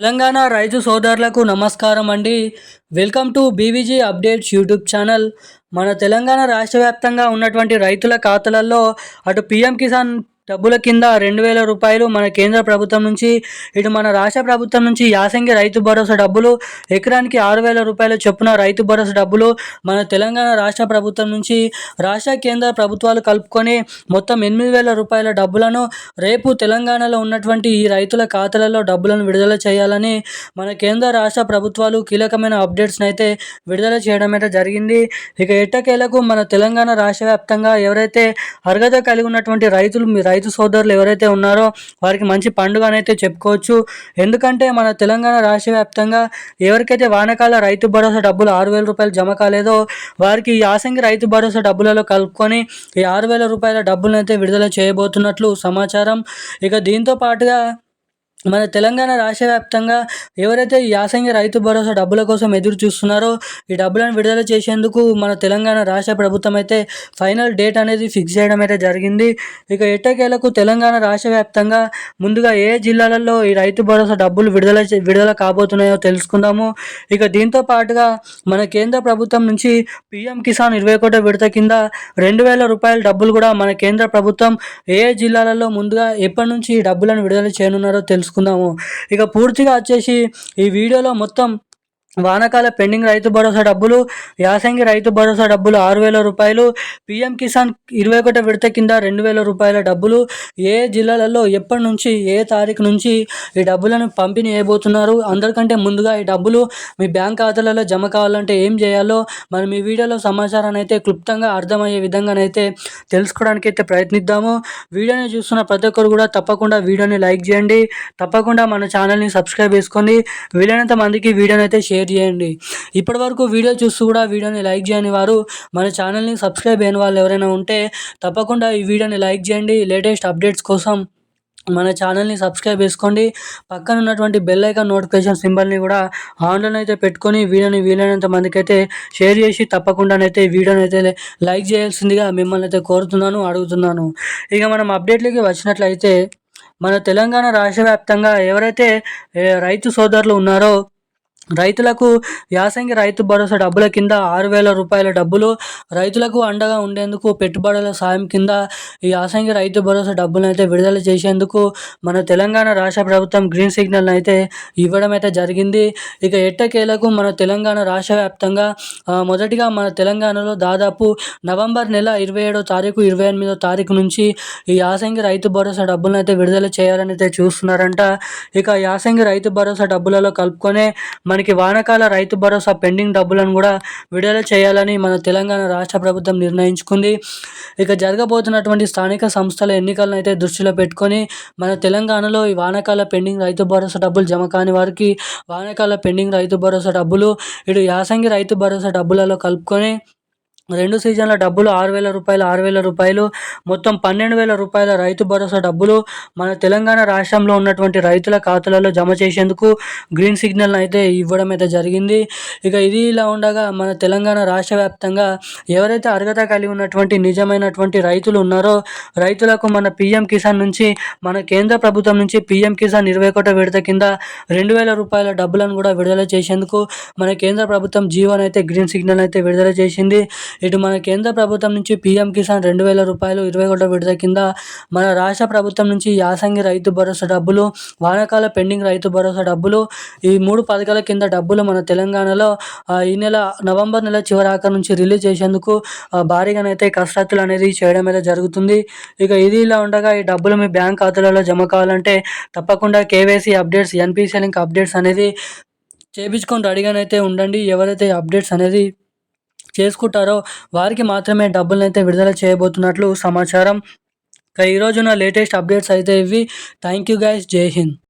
తెలంగాణ రైతు సోదరులకు నమస్కారం అండి. Welcome to BVG updates YouTube channel. మన తెలంగాణ రాష్ట్ర వ్యాప్తంగా ఉన్నటువంటి రైతుల ఖాతాలలో అటు పీఎం కిసాన్ డబ్బుల కింద రెండు వేల రూపాయలు మన కేంద్ర ప్రభుత్వం నుంచి ఇటు మన రాష్ట్ర ప్రభుత్వం నుంచి యాసంగి రైతు భరోసా డబ్బులు ఎకరానికి ఆరు వేల రూపాయల చొప్పున రైతు భరోసా డబ్బులు మన తెలంగాణ రాష్ట్ర ప్రభుత్వం నుంచి రాష్ట్ర కేంద్ర ప్రభుత్వాలు కలుపుకొని మొత్తం ఎనిమిది వేల రూపాయల డబ్బులను రేపు తెలంగాణలో ఉన్నటువంటి ఈ రైతుల ఖాతాలలో డబ్బులను విడుదల చేయాలని మన కేంద్ర రాష్ట్ర ప్రభుత్వాలు కీలకమైన అప్డేట్స్ని అయితే విడుదల చేయడం అయితే జరిగింది. ఇక ఎట్టకేలకు మన తెలంగాణ రాష్ట్ర వ్యాప్తంగా ఎవరైతే అర్హత కలిగి ఉన్నటువంటి రైతులు మీ రైతు సోదరులు ఎవరైతే ఉన్నారో వారికి మంచి పండుగ అనైతే చెప్పుకోవచ్చు. ఎందుకంటే మన తెలంగాణ రాష్ట్ర వ్యాప్తంగా ఎవరికైతే వానకాల రైతు భరోసా డబ్బులు ఆరు వేల రూపాయలు జమ కాలేదో వారికి ఈ యాసంగి రైతు భరోసా డబ్బులలో కలుపుకొని ఈ ఆరు వేల రూపాయల డబ్బులను అయితే విడుదల చేయబోతున్నట్లు సమాచారం. ఇక దీంతో పాటుగా మన తెలంగాణ రాష్ట్ర వ్యాప్తంగా ఎవరైతే ఈ యాసంగి రైతు భరోసా డబ్బుల కోసం ఎదురు చూస్తున్నారో ఈ డబ్బులను విడుదల చేసేందుకు మన తెలంగాణ రాష్ట్ర ప్రభుత్వం అయితే ఫైనల్ డేట్ అనేది ఫిక్స్ చేయడం అయితే జరిగింది. ఇక ఎట్టకేలకు తెలంగాణ రాష్ట్ర వ్యాప్తంగా ముందుగా ఏ జిల్లాలలో ఈ రైతు భరోసా డబ్బులు విడుదల విడుదల కాబోతున్నాయో తెలుసుకుందాము. ఇక దీంతో పాటుగా మన కేంద్ర ప్రభుత్వం నుంచి పిఎం కిసాన్ ఇరవై ఒకటో విడత కింద రెండు వేల రూపాయల డబ్బులు కూడా మన కేంద్ర ప్రభుత్వం ఏ జిల్లాలలో ముందుగా ఎప్పటి నుంచి ఈ డబ్బులను విడుదల చేయనున్నారో తెలుసు తెలుసుకుందాము ఇక పూర్తిగా వచ్చేసి ఈ వీడియోలో మొత్తం వానాకాల పెండింగ్ రైతు భరోసా డబ్బులు యాసంగి రైతు భరోసా డబ్బులు ఆరు వేల రూపాయలు పీఎం కిసాన్ ఇరవై ఒకటి విడత కింద రెండు వేల రూపాయల డబ్బులు. ఏ జిల్లాలలో ఎప్పటి నుంచి ఏ తారీఖు నుంచి ఈ డబ్బులను పంపిణీ చేయబోతున్నారు? అందరికంటే ముందుగా ఈ డబ్బులు మీ బ్యాంక్ ఖాతాలలో జమ కావాలంటే ఏం చేయాలో? మనం ఈ వీడియోలో సమాచారాన్ని అయితే క్లుప్తంగా అర్థమయ్యే విధంగానైతే తెలుసుకోవడానికి అయితే ప్రయత్నిద్దాము. వీడియోని చూస్తున్న ప్రతి ఒక్కరు కూడా తప్పకుండా వీడియోని లైక్ చేయండి. తప్పకుండా మన ఛానల్ని సబ్స్క్రైబ్ చేసుకోండి. వీలైనంత మందికి వీడియోని అయితే షేర్ షేర్ చేయండి. ఇప్పటి వరకు వీడియో చూస్తూ కూడా వీడియోని లైక్ చేయని వారు మన ఛానల్ని సబ్స్క్రైబ్ అయిన వాళ్ళు ఎవరైనా ఉంటే తప్పకుండా ఈ వీడియోని లైక్ చేయండి. లేటెస్ట్ అప్డేట్స్ కోసం మన ఛానల్ని సబ్స్క్రైబ్ చేసుకోండి. పక్కన ఉన్నటువంటి బెల్ ఐకాన్ నోటిఫికేషన్ సింబల్ని కూడా ఆన్లైన్ అయితే పెట్టుకొని వీడియోని వీలైనంత మందికి అయితే షేర్ చేసి తప్పకుండానైతే వీడియోని అయితే లైక్ చేయాల్సిందిగా మిమ్మల్ని అయితే కోరుతున్నాను అడుగుతున్నాను. ఇక మనం అప్డేట్లకి వచ్చినట్లయితే మన తెలంగాణ రాష్ట్ర వ్యాప్తంగా ఎవరైతే రైతు సోదరులు ఉన్నారో రైతులకు యాసంగి రైతు భరోసా డబ్బుల కింద ఆరు వేల రూపాయల డబ్బులు రైతులకు అండగా ఉండేందుకు పెట్టుబడుల సాయం కింద ఈ యాసంగి రైతు భరోసా డబ్బులను అయితే విడుదల చేసేందుకు మన తెలంగాణ రాష్ట్ర ప్రభుత్వం గ్రీన్ సిగ్నల్ అయితే ఇవ్వడం అయితే జరిగింది. ఇక ఎట్టకేలకు మన తెలంగాణ రాష్ట్ర వ్యాప్తంగా మొదటిగా మన తెలంగాణలో దాదాపు నవంబర్ నెల ఇరవై ఏడో తారీఖు ఇరవై ఎనిమిదో తారీఖు నుంచి ఈ యాసంగి రైతు భరోసా డబ్బులను అయితే విడుదల చేయాలని అయితే చూస్తున్నారంట. ఇక యాసంగి రైతు భరోసా డబ్బులలో కలుపుకొనే మనకి వానకాల రైతు భరోసా పెండింగ్ డబ్బులను కూడా విడుదల చేయాలని మన తెలంగాణ రాష్ట్ర ప్రభుత్వం నిర్ణయించుకుంది. ఇక జరగబోతున్నటువంటి స్థానిక సంస్థల ఎన్నికలను అయితే దృష్టిలో పెట్టుకొని మన తెలంగాణలో ఈ వానకాల పెండింగ్ రైతు భరోసా డబ్బులు జమ కాని వారికి వానకాల పెండింగ్ రైతు భరోసా డబ్బులు ఇటు యాసంగి రైతు భరోసా డబ్బులలో కలుపుకొని రెండు సీజన్ల డబ్బులు ఆరు వేల రూపాయలు ఆరు వేల రూపాయలు మొత్తం పన్నెండు వేల రూపాయల రైతు భరోసా డబ్బులు మన తెలంగాణ రాష్ట్రంలో ఉన్నటువంటి రైతుల ఖాతాలలో జమ చేసేందుకు గ్రీన్ సిగ్నల్ అయితే ఇవ్వడం అయితే జరిగింది. ఇక ఇది ఇలా ఉండగా మన తెలంగాణ రాష్ట్ర వ్యాప్తంగా ఎవరైతే అర్హత కలిగి ఉన్నటువంటి నిజమైనటువంటి రైతులు ఉన్నారో రైతులకు మన పీఎం కిసాన్ నుంచి మన కేంద్ర ప్రభుత్వం నుంచి పీఎం కిసాన్ ఇరవై ఒకటో విడత కింద రెండు వేల రూపాయల డబ్బులను కూడా విడుదల చేసేందుకు మన కేంద్ర ప్రభుత్వం జీవోనైతే అయితే గ్రీన్ సిగ్నల్ అయితే విడుదల చేసింది. ఇటు మన కేంద్ర ప్రభుత్వం నుంచి పీఎం కిసాన్ రెండు వేల రూపాయలు ఇరవై ఒకటో విడత కింద మన రాష్ట్ర ప్రభుత్వం నుంచి యాసంగి రైతు భరోసా డబ్బులు వానాకాల పెండింగ్ రైతు భరోసా డబ్బులు ఈ మూడు పథకాల కింద డబ్బులు మన తెలంగాణలో ఈ నెల నవంబర్ నెల చివరాక నుంచి రిలీజ్ చేసేందుకు భారీగానైతే కసరత్తులు అనేది చేయడం అయితే జరుగుతుంది. ఇక ఇది ఇలా ఉండగా ఈ డబ్బులు మీ బ్యాంక్ ఖాతాలలో జమ కావాలంటే తప్పకుండా KYC updates NPC link updates అనేది చేపించుకొని రెడీగానైతే ఉండండి. ఎవరైతే అప్డేట్స్ అనేది చేసుకుంటారో వారికి మాత్రమే డబ్బులను అయితే విడుదల చేయబోతున్నట్లు సమాచారం. ఈరోజు నా లేటెస్ట్ అప్డేట్స్ అయితే ఇవి. థ్యాంక్ యూ గైస్ జై హింద్